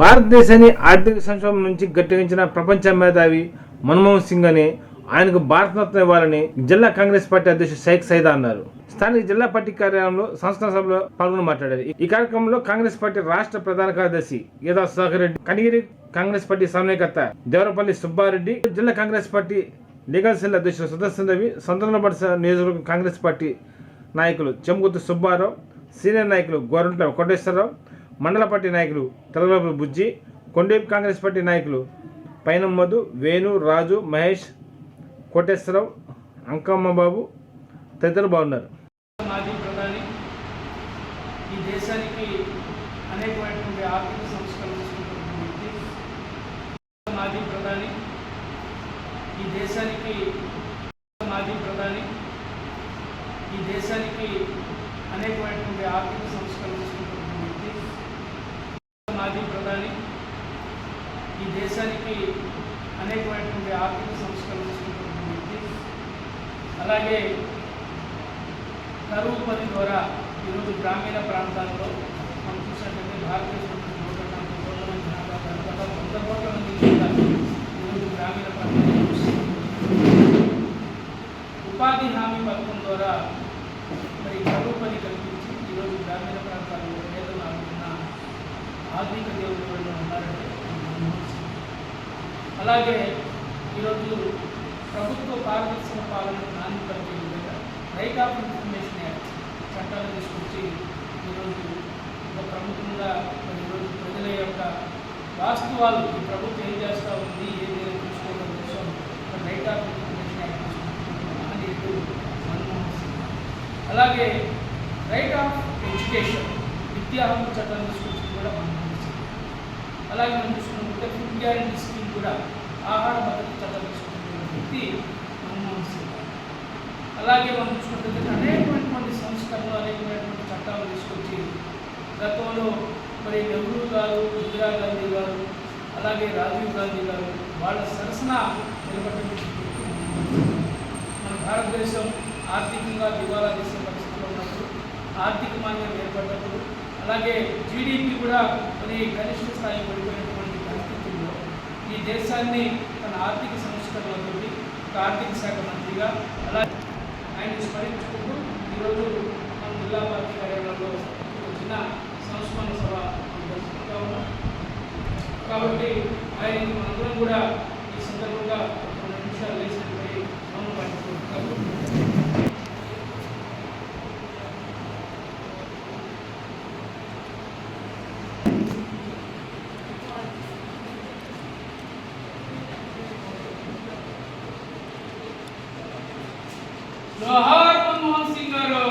భారతదేశాన్ని ఆర్థిక సంక్షోభం నుంచి గట్టెగించిన ప్రపంచ మేధావి మన్మోహన్ సింగ్ అని ఆయనకు భారతరత్న ఇవ్వాలని జిల్లా కాంగ్రెస్ పార్టీ అధ్యక్షుడు షేక్ సైదా అన్నారు. స్థానిక జిల్లా పార్టీ కార్యాలయంలో సంస్కరణ సభలో పాల్గొని మాట్లాడారు. ఈ కార్యక్రమంలో కాంగ్రెస్ పార్టీ రాష్ట్ర ప్రధాన కార్యదర్శి యదా సుధాకర్ రెడ్డి కనిగిరి కాంగ్రెస్ పార్టీ సమన్వయకర్త దేవరపల్లి సుబ్బారెడ్డి జిల్లా కాంగ్రెస్ పార్టీ లీగల్ సెల్ అధ్యక్షుడు సుదర్శన్ రవి సంతనపడిస నియోజకవర్గం కాంగ్రెస్ పార్టీ నాయకులు చెంగుతు సుబ్బారావు సీనియర్ నాయకులు గోరంట్ల కోటేశ్వరరావు మండల పార్టీ నాయకులు తెలగలపు బుజ్జి కొండేపు కాంగ్రెస్ పార్టీ నాయకులు పైనం మధు వేణు రాజు మహేష్ కోటేశ్వరరావు అంకమ్మ బాబు తదితరులు బాగున్నారు. మాజీ ప్రధాని ఈ దేశానికి అనేకమైనటువంటి ఆర్థిక సంస్కరణలు వ్యక్తి మాజీ ప్రధాని ఈ దేశానికి మాజీ ప్రధాని ఈ దేశానికి అనేకమైనటువంటి ఆర్థిక తీసుకుంటున్న వ్యక్తి మాజీ ప్రధాని ఈ దేశానికి అనేకమైనటువంటి ఆర్థిక సంస్కరణలు వ్యక్తి. అలాగే కరువు పని ద్వారా ఈరోజు గ్రామీణ ప్రాంతాల్లో మనం చూసినట్లయితే భారతదేశంలో నూట నలభై కోట్ల మంది జనాభా దాదాపు వంద కోట్ల మంది ఈరోజు గ్రామీణ ప్రాంతాల్లో ఉపాధి హామీ పథకం ద్వారా మరి కరువు పని కల్పించి ఈరోజు గ్రామీణ ప్రాంతాల్లో పేదలు ఆడుతున్న ఆర్థిక అలాగే ఈరోజు ప్రభుత్వ పారదర్శక పాలన నాణ్యపరిచే విధంగా రైట్ ఆఫ్ ఇన్ఫర్మేషన్ యాక్ట్ చట్టాలు తీసుకొచ్చి ఈరోజు ఒక ప్రముఖంగా ఈరోజు ప్రజల యొక్క వాస్తవాలు ఈ ప్రభుత్వం ఏం చేస్తూ ఉంది ఏది తెలుసుకోవడం కోసం రైట్ ఆఫ్ ఇన్ఫర్మేషన్ యాక్ట్ అని మహనీయుడు మన్మోహన్ సింగ్. అలాగే రైట్ ఆఫ్ ఎడ్యుకేషన్ విద్యా హక్కు చట్టం తీసుకొచ్చి కూడా మన్మోహన్ సింగ్. అలాగే మనం చూసుకుంటే ఫుడ్ గ్యారంటీ స్కీమ్ కూడా ఆహార భద్రత చట్టం వ్యక్తి మన్మోహన్ సింగ్. అలాగే మనం చూసినట్లయితే అనేకమైనటువంటి సంస్కరణలు అనేకమైనటువంటి చట్టాలు తీసుకొచ్చి గతంలో మరి నెహ్రూ గారు ఇందిరా గాంధీ గారు అలాగే రాజీవ్ గాంధీ గారు వాళ్ళ సరసన నిలబడినటువంటి మన భారతదేశం ఆర్థికంగా దివాలా చేసే పరిస్థితిలో ఉన్నప్పుడు ఆర్థిక మాన్యం ఏర్పడినప్పుడు అలాగే జీడిపి కూడా మరి కనిష్ట స్థాయి పడిపోయినటువంటి ఈ దేశాన్ని తన ఆర్థిక సంస్కరణలతో ఒక ఆర్థిక శాఖ మంత్రిగా అలాగే ఆయన స్మరించుకుంటూ ఈరోజు మన జిల్లా పార్టీ కార్యాలయంలో ఒక చిన్న సంస్మరణ సభ జరుపుకుంటా ఉన్నాం. కాబట్టి ఆయన మనందరం కూడా ఈ సందర్భంగా కొన్ని రెండు నిమిషాలు లేచినటువంటి మౌనం The harp of Monsignor